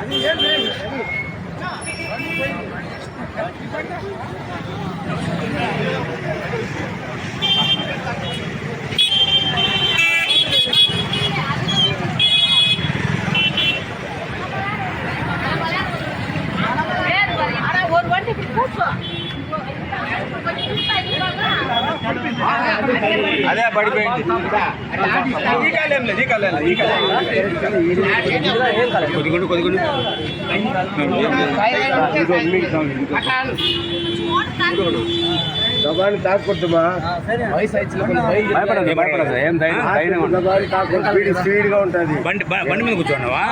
అది ఏం లేదు అదే పడిపోయింది. ఈ కాలేం లేదు ఈ కాలేం లేదు ఈ కాలేం కొద్దిగుండు కొద్దిగుండు దబాన్ని తాకొద్దుమా వయసు భయపడదు భయపడదు ఏం ధైర్యం ధైర్యం ఉండదు. దబాన్ని తాకొద్దు స్పీడ్ స్పీడ్గా ఉంటది బండి బండి మీద. కూర్చోండవా